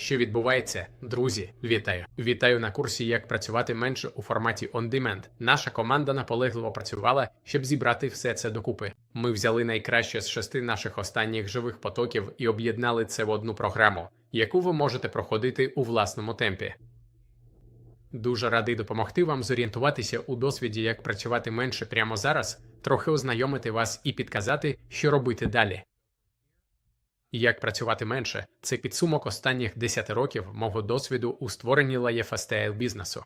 Що відбувається, друзі? Вітаю! Вітаю на курсі, як працювати менше у форматі On Demand. Наша команда наполегливо працювала, щоб зібрати все це докупи. Ми взяли найкраще з шести наших останніх живих потоків і об'єднали це в одну програму, яку ви можете проходити у власному темпі. Дуже радий допомогти вам зорієнтуватися у досвіді, як працювати менше прямо зараз, трохи ознайомити вас і підказати, що робити далі. Як працювати менше це підсумок останніх 10 років мого досвіду у створенні лайфестайл бізнесу.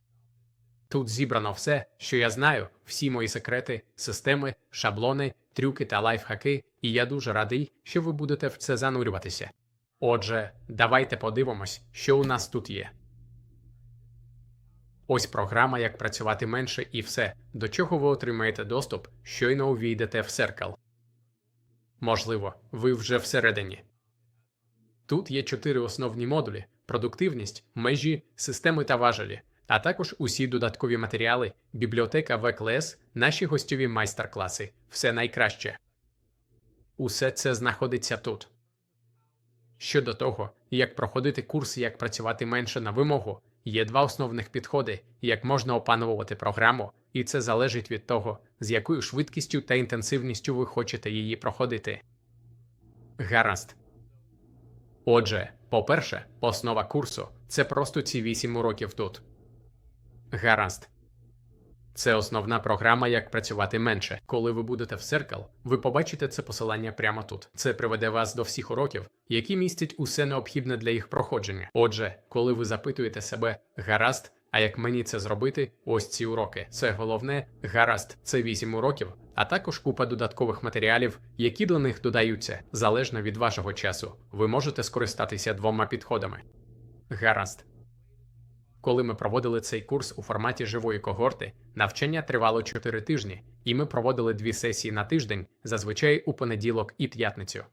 Тут зібрано все, що я знаю, всі мої секрети, системи, шаблони, трюки та лайфхаки, і я дуже радий, що ви будете в це занурюватися. Отже, давайте подивимось, що у нас тут є. Ось програма, як працювати менше і все, до чого ви отримаєте доступ, щойно увійдете в Circle. Можливо, ви вже всередині. Тут є чотири основні модулі: продуктивність, межі, системи та важелі, а також усі додаткові матеріали, бібліотека VKLS, наші гостьові майстер-класи, все найкраще. Усе це знаходиться тут. Щодо того, як проходити курс, як працювати менше на вимогу, є два основних підходи, як можна опановувати програму, і це залежить від того, з якою швидкістю та інтенсивністю ви хочете її проходити. Гаразд. Отже, по-перше, основа курсу це просто ці 8 уроків тут. Гаразд. Це основна програма, як працювати менше. Коли ви будете в Circle, ви побачите це посилання прямо тут. Це приведе вас до всіх уроків, які містять усе необхідне для їх проходження. Отже, коли ви запитуєте себе гаразд, а як мені це зробити, ось ці уроки. Це головне, гаразд, це 8 уроків, а також купа додаткових матеріалів, які до них додаються, залежно від вашого часу. Ви можете скористатися двома підходами. Гаразд. Коли ми проводили цей курс у форматі живої когорти, навчання тривало 4 тижні, і ми проводили дві сесії на тиждень, зазвичай у понеділок і п'ятницю.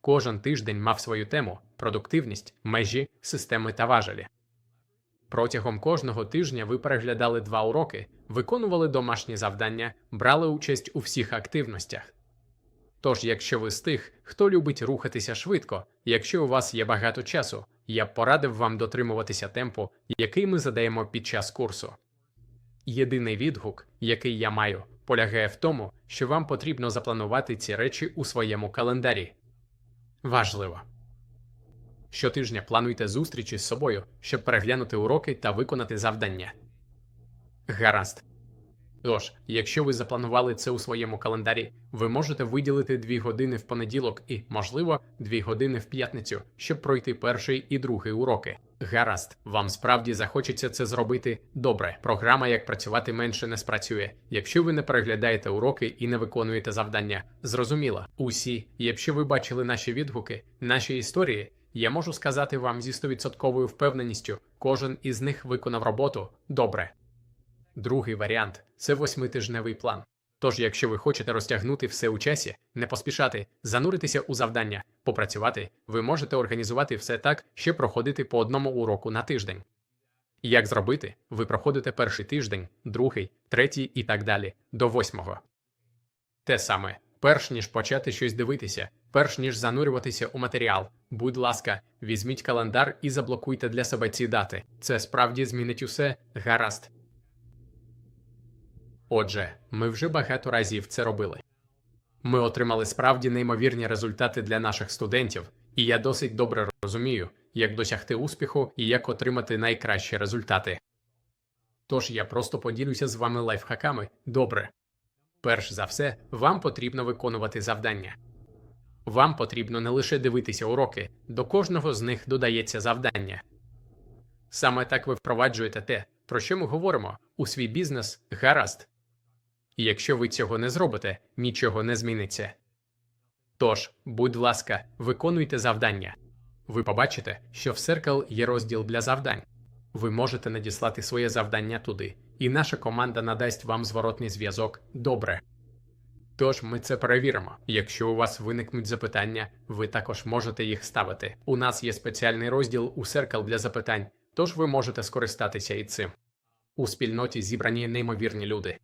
Кожен тиждень мав свою тему продуктивність, межі, системи та важелі. Протягом кожного тижня ви переглядали два уроки, виконували домашні завдання, брали участь у всіх активностях. Тож, якщо ви з тих, хто любить рухатися швидко, якщо у вас є багато часу, я б порадив вам дотримуватися темпу, який ми задаємо під час курсу. Єдиний відгук, який я маю, полягає в тому, що вам потрібно запланувати ці речі у своєму календарі. Важливо. Щотижня плануйте зустрічі з собою, щоб переглянути уроки та виконати завдання. Гаразд. Тож, якщо ви запланували це у своєму календарі, ви можете виділити 2 години в понеділок і, можливо, 2 години в п'ятницю, щоб пройти перший і другий уроки. Гаразд, вам справді захочеться це зробити добре. Програма, як працювати менше, не спрацює. Якщо ви не переглядаєте уроки і не виконуєте завдання. Зрозуміло, усі, якщо ви бачили наші відгуки, наші історії, я можу сказати вам зі 100% впевненістю, кожен із них виконав роботу добре. Другий варіант це восьмитижневий план. Тож, якщо ви хочете розтягнути все у часі, не поспішати, зануритися у завдання, попрацювати, ви можете організувати все так, щоб проходити по одному уроку на тиждень. Як зробити? Ви проходите перший тиждень, другий, третій і так далі, до восьмого. Те саме, перш ніж почати щось дивитися, перш ніж занурюватися у матеріал, будь ласка, візьміть календар і заблокуйте для себе ці дати. Це справді змінить усе гаразд. Отже, ми вже багато разів це робили. Ми отримали справді неймовірні результати для наших студентів, і я досить добре розумію, як досягти успіху і як отримати найкращі результати. Тож я просто поділюся з вами лайфхаками добре. Перш за все, вам потрібно виконувати завдання. Вам потрібно не лише дивитися уроки, до кожного з них додається завдання. Саме так ви впроваджуєте те, про що ми говоримо, у свій бізнес гаразд. І якщо ви цього не зробите, нічого не зміниться. Тож, будь ласка, виконуйте завдання. Ви побачите, що в Circle є розділ для завдань. Ви можете надіслати своє завдання туди, і наша команда надасть вам зворотний зв'язок добре. Тож ми це перевіримо. Якщо у вас виникнуть запитання, ви також можете їх ставити. У нас є спеціальний розділ у Circle для запитань, тож ви можете скористатися і цим. У спільноті зібрані неймовірні люди.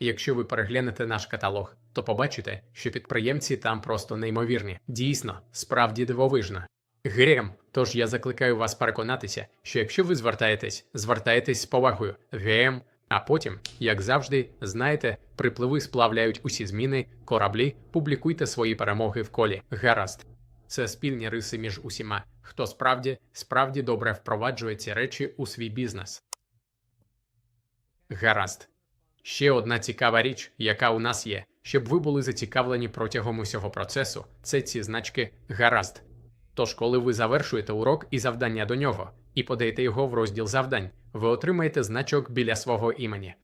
Якщо ви переглянете наш каталог, то побачите, що підприємці там просто неймовірні. Дійсно, справді дивовижно. Грем, тож я закликаю вас переконатися, що якщо ви звертаєтесь, звертаєтесь з повагою ГМ, а потім, як завжди, знаєте, припливи сплавляють усі зміни, кораблі, публікуйте свої перемоги в колі. Гаразд. Це спільні риси між усіма, хто справді, справді добре впроваджує ці речі у свій бізнес. Гаразд. Ще одна цікава річ, яка у нас є, щоб ви були зацікавлені протягом усього процесу, це ці значки гаразд. Тож, коли ви завершуєте урок і завдання до нього, і подаєте його в розділ завдань, ви отримаєте значок біля свого імені.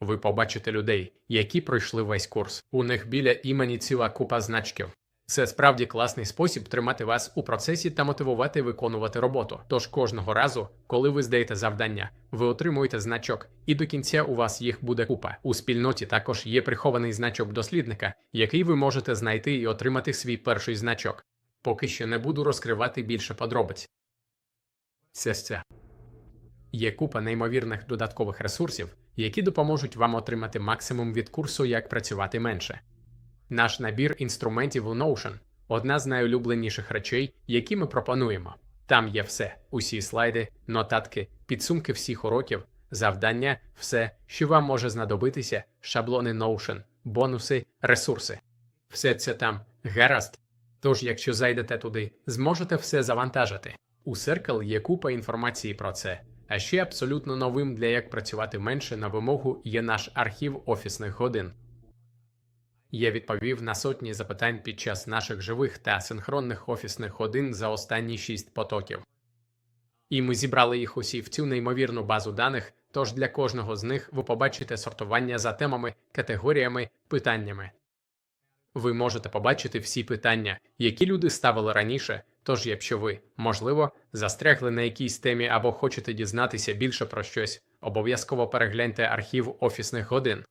Ви побачите людей, які пройшли весь курс. У них біля імені ціла купа значків. Це справді класний спосіб тримати вас у процесі та мотивувати виконувати роботу. Тож кожного разу, коли ви здаєте завдання, ви отримуєте значок, і до кінця у вас їх буде купа. У спільноті також є прихований значок дослідника, який ви можете знайти і отримати свій перший значок. Поки що не буду розкривати більше подробиць. Це. Є купа неймовірних додаткових ресурсів, які допоможуть вам отримати максимум від курсу, як працювати менше. Наш набір інструментів у Notion одна з найулюбленіших речей, які ми пропонуємо. Там є все: усі слайди, нотатки, підсумки всіх уроків, завдання, все, що вам може знадобитися, шаблони Notion, бонуси, ресурси. Все це там гаразд. Тож, якщо зайдете туди, зможете все завантажити. У Circle є купа інформації про це. А ще абсолютно новим для як працювати менше на вимогу є наш архів офісних годин. Я відповів на сотні запитань під час наших живих та синхронних офісних годин за останні шість потоків. І ми зібрали їх усі в цю неймовірну базу даних, тож для кожного з них ви побачите сортування за темами, категоріями, питаннями. Ви можете побачити всі питання, які люди ставили раніше. Тож, якщо ви, можливо, застрягли на якійсь темі або хочете дізнатися більше про щось, обов'язково перегляньте архів офісних годин.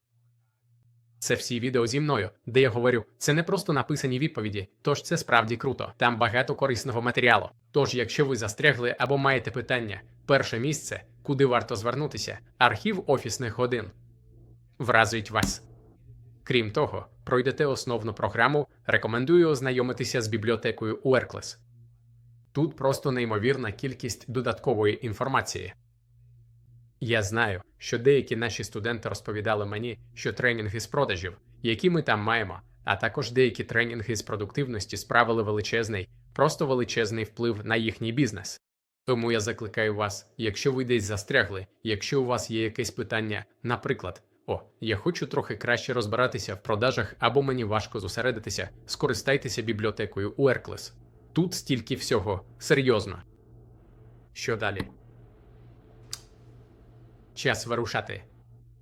Це всі відео зі мною, де я говорю, це не просто написані відповіді, тож це справді круто. Там багато корисного матеріалу. Тож, якщо ви застрягли або маєте питання, перше місце, куди варто звернутися, архів офісних годин. Вразить вас. Крім того, пройдете основну програму, рекомендую ознайомитися з бібліотекою Уерклес. Тут просто неймовірна кількість додаткової інформації. Я знаю, що деякі наші студенти розповідали мені, що тренінги з продажів, які ми там маємо, а також деякі тренінги з продуктивності справили величезний, просто величезний вплив на їхній бізнес. Тому я закликаю вас, якщо ви десь застрягли, якщо у вас є якесь питання, наприклад, о, я хочу трохи краще розбиратися в продажах або мені важко зосередитися, скористайтеся бібліотекою Уерклес. Тут стільки всього, серйозно. Що далі? Час вирушати.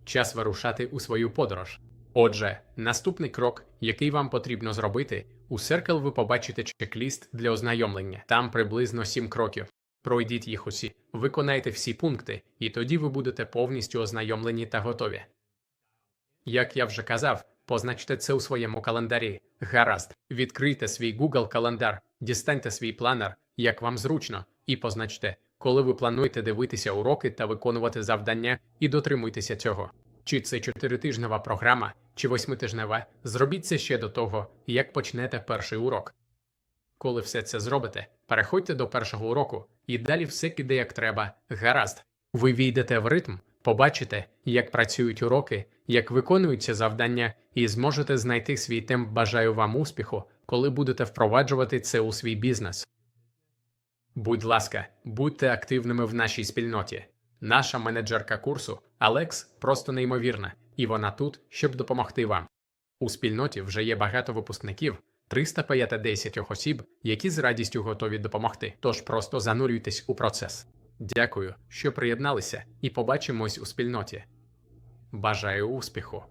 Час вирушати у свою подорож. Отже, наступний крок, який вам потрібно зробити, у Circle ви побачите чек-ліст для ознайомлення. Там приблизно 7 кроків. Пройдіть їх усі, виконайте всі пункти, і тоді ви будете повністю ознайомлені та готові. Як я вже казав, позначте це у своєму календарі. Гаразд, відкрийте свій Google календар, дістаньте свій планер, як вам зручно, і позначте, коли ви плануєте дивитися уроки та виконувати завдання, і дотримуйтеся цього. Чи це чотиритижнева програма, чи восьмитижнева, зробіть це ще до того, як почнете перший урок. Коли все це зробите, переходьте до першого уроку, і далі все піде як треба. Гаразд. Ви війдете в ритм, побачите, як працюють уроки, як виконуються завдання, і зможете знайти свій темп. Бажаю вам успіху, коли будете впроваджувати це у свій бізнес. Будь ласка, будьте активними в нашій спільноті. Наша менеджерка курсу Алекс просто неймовірна, і вона тут, щоб допомогти вам. У спільноті вже є багато випускників, 350 осіб, які з радістю готові допомогти. Тож просто занурюйтесь у процес. Дякую, що приєдналися, і побачимось у спільноті. Бажаю успіху!